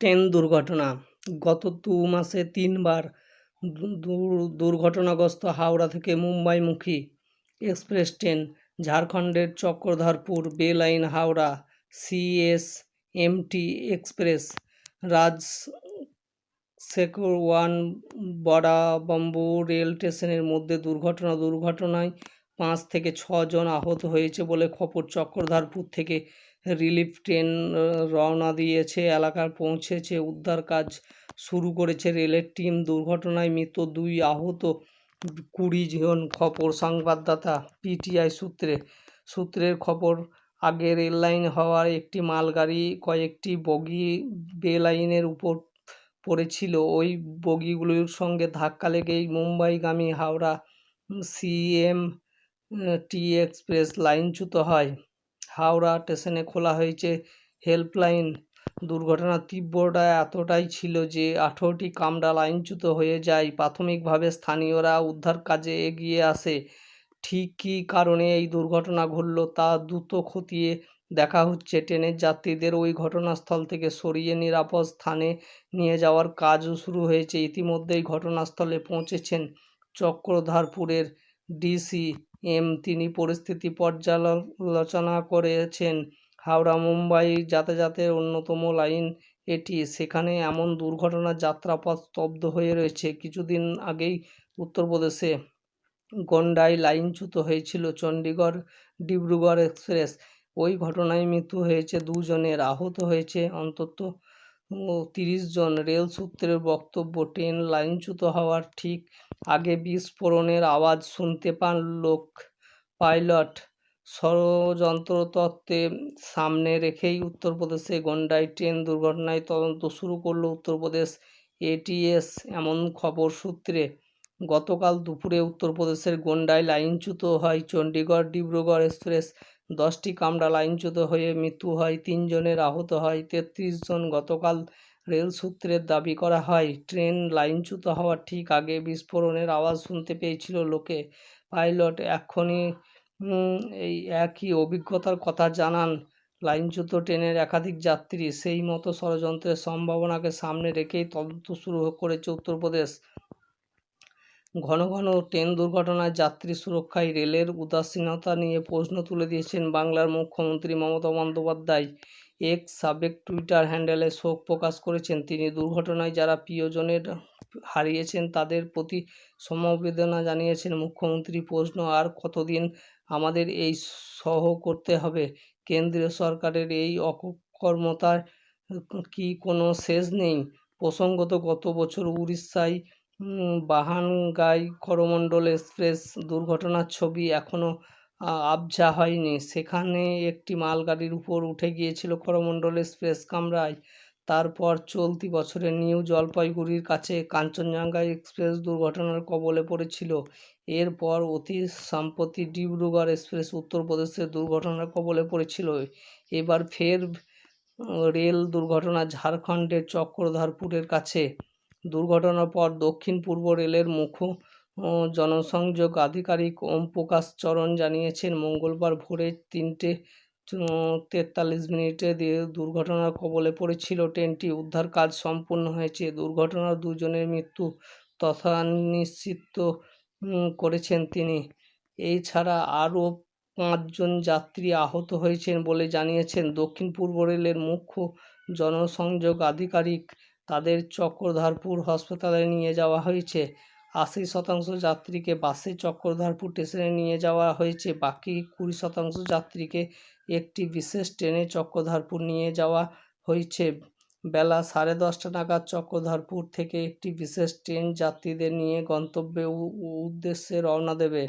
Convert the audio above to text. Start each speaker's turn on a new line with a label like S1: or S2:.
S1: Train দুর্ঘটনা। গত দু মাসে তিনবার দুর্ঘটনাগ্রস্ত হাওড়া থেকে মুম্বাইমুখী এক্সপ্রেস ট্রেন, ঝাড়খণ্ডের চক্রধরপুর বে line Howrah CSMT express, Rajkharsawan Barabambo rail স্টেশনের মধ্যে দুর্ঘটনা, দুর্ঘটনায় পাঁচ থেকে ছজন আহত হয়েছে বলে খবর। চক্রধরপুর থেকে রিলিফ ট্রেন রওনা দিয়েছে এলাকার পৌঁছেছে, উদ্ধার কাজ শুরু করেছে রেলের টিম। দুর্ঘটনায় মৃত দুই আহত, কুড়ি জন খবর। সংবাদদাতা, পিটিআই সূত্রে, সূত্রের খবর, আগে রেল লাইন হওয়ার একটি মালগাড়ি, কয়েকটি বগি বেলাইনের উপর পড়েছিল। ওই বগিগুলোর সঙ্গে ধাক্কা লেগেই মুম্বাইগামী হাওড়া সিএম টি এক্সপ্রেস লাইনচ্যুত হয়। হাওড়া স্টেশনে খোলা হয়েছে হেল্পলাইন। দুর্ঘটনার তীব্রতা এতটাই ছিল যে আঠেরোটি কামরা লাইনচ্যুত হয়ে যায়। প্রাথমিকভাবে স্থানীয়রা উদ্ধার কাজে এগিয়ে আসে। ঠিক কী কারণে এই দুর্ঘটনা ঘটল তা দ্রুত খতিয়ে দেখা হচ্ছে। ট্রেনের যাত্রীদের ওই ঘটনাস্থল থেকে সরিয়ে নিরাপদ স্থানে নিয়ে যাওয়ার কাজও শুরু হয়েছে। ইতিমধ্যেই ঘটনাস্থলে পৌঁছেছেন চক্রধারপুরের ডিসি তিনি পরিস্থিতি পর্যালোচনা করেছেন। হাওড়া, মুম্বাই যাতায়াতের অন্যতম লাইন এটি। সেখানে এমন দুর্ঘটনার যাত্রাপথ স্তব্ধ হয়ে রয়েছে। কিছুদিন আগেই উত্তরপ্রদেশে গন্ডায় লাইনচ্যুত হয়েছিল চণ্ডীগড় ডিব্রুগড় এক্সপ্রেস। ওই ঘটনায় মৃত্যু হয়েছে দুজনের আহত হয়েছে অন্তত তিরিশ জন। রেল সূত্রের বক্তব্য, ট্রেন লাইনচ্যুত হওয়ার ঠিক আগে বিস্ফোরণের আওয়াজ শুনতে পান লোক। পাইলট ষড়যন্ত্র তত্ত্বে সামনে রেখেই উত্তরপ্রদেশে গন্ডায় ট্রেন দুর্ঘটনায় তদন্ত শুরু করল উত্তরপ্রদেশ এটিএস। এমন খবর সূত্রে গতকাল দুপুরে উত্তরপ্রদেশের গন্ডায় লাইনচ্যুত হয় চণ্ডীগড় ডিব্রুগড় এক্সপ্রেস। দশটি কামরা লাইনচ্যুত হয়ে মৃত্যু হয়, তিনজনের আহত হয়, তেত্রিশ জন গতকাল রেল সূত্রের দাবি করা হয়, ট্রেন লাইনচ্যুত হওয়ার ঠিক আগে বিস্ফোরণের আওয়াজ শুনতে পেয়েছিল লোকে। পাইলট এখনই এই একই অভিজ্ঞতার কথা জানান। লাইনচ্যুত ট্রেনের একাধিক যাত্রী সেই মতো ষড়যন্ত্রের সম্ভাবনাকে সামনে রেখেই তদন্ত শুরু করেছে উত্তরপ্রদেশ। ঘন ঘন ট্রেন দুর্ঘটনায় যাত্রী সুরক্ষায় রেলের উদাসীনতা নিয়ে প্রশ্ন তুলে দিয়েছেন বাংলার মুখ্যমন্ত্রী মমতা বন্দ্যোপাধ্যায়। এক সাবেক টুইটার হ্যান্ডেলে শোক প্রকাশ করেছেন। তিনি দুর্ঘটনায় যারা প্রিয়জনের হারিয়েছেন তাদের প্রতি সমবেদনা জানিয়েছেন মুখ্যমন্ত্রী। প্রশ্ন, আর কতদিন আমাদের এই সহ করতে হবে? কেন্দ্রীয় সরকারের এই অকর্মতার কি কোনো শেষ নেই? প্রসঙ্গত, গত বছর উড়িষ্যায় বাহানগাই করমণ্ডল এক্সপ্রেস দুর্ঘটনার ছবি এখনও আবঝা হয়নি। সেখানে একটি মালগাড়ির উপর উঠে গিয়েছিল করমণ্ডল এক্সপ্রেস কামরায়। তারপর চলতি বছরে নিউ জলপাইগুড়ির কাছে কাঞ্চনজঙ্ঘা এক্সপ্রেস দুর্ঘটনার কবলে পড়েছিল। এরপর অতি সম্প্রতি ডিব্রুগড় এক্সপ্রেস উত্তরপ্রদেশের দুর্ঘটনার কবলে পড়েছিল। এবার ফের, রেল দুর্ঘটনা ঝাড়খণ্ডের চক্রধরপুরের কাছে। দুর্ঘটনার পর দক্ষিণ পূর্ব রেলের মুখ্য জনসংযোগ আধিকারিক ওম প্রকাশ চরণ জানিয়েছেন, মঙ্গলবার ভোরে তিনটে তেতাল্লিশ মিনিটে দিয়ে দুর্ঘটনার কবলে পড়েছিল ট্রেনটি। উদ্ধার কাজ সম্পূর্ণ হয়েছে। দুর্ঘটনার দুজনের মৃত্যু তথা নিশ্চিত করেছেন তিনি। এই ছাড়া আরও পাঁচজন যাত্রী আহত হয়েছেন বলে জানিয়েছেন দক্ষিণ পূর্ব রেলের মুখ্য জনসংযোগ আধিকারিক তাদের চক্রধারপুর হাসপাতালে নিয়ে যাওয়া হয়েছে। আশি শতাংশ যাত্রীকে বাসে চক্রধারপুর স্টেশনে নিয়ে যাওয়া হয়েছে। বাকি কুড়ি শতাংশ যাত্রীকে একটি বিশেষ ট্রেনে চক্রধারপুর নিয়ে যাওয়া হয়েছে। বেলা সাড়ে দশটা নাগাদ চক্রধারপুর থেকে একটি বিশেষ ট্রেন যাত্রীদের নিয়ে গন্তব্যে উদ্দেশ্যে রওনা দেবে।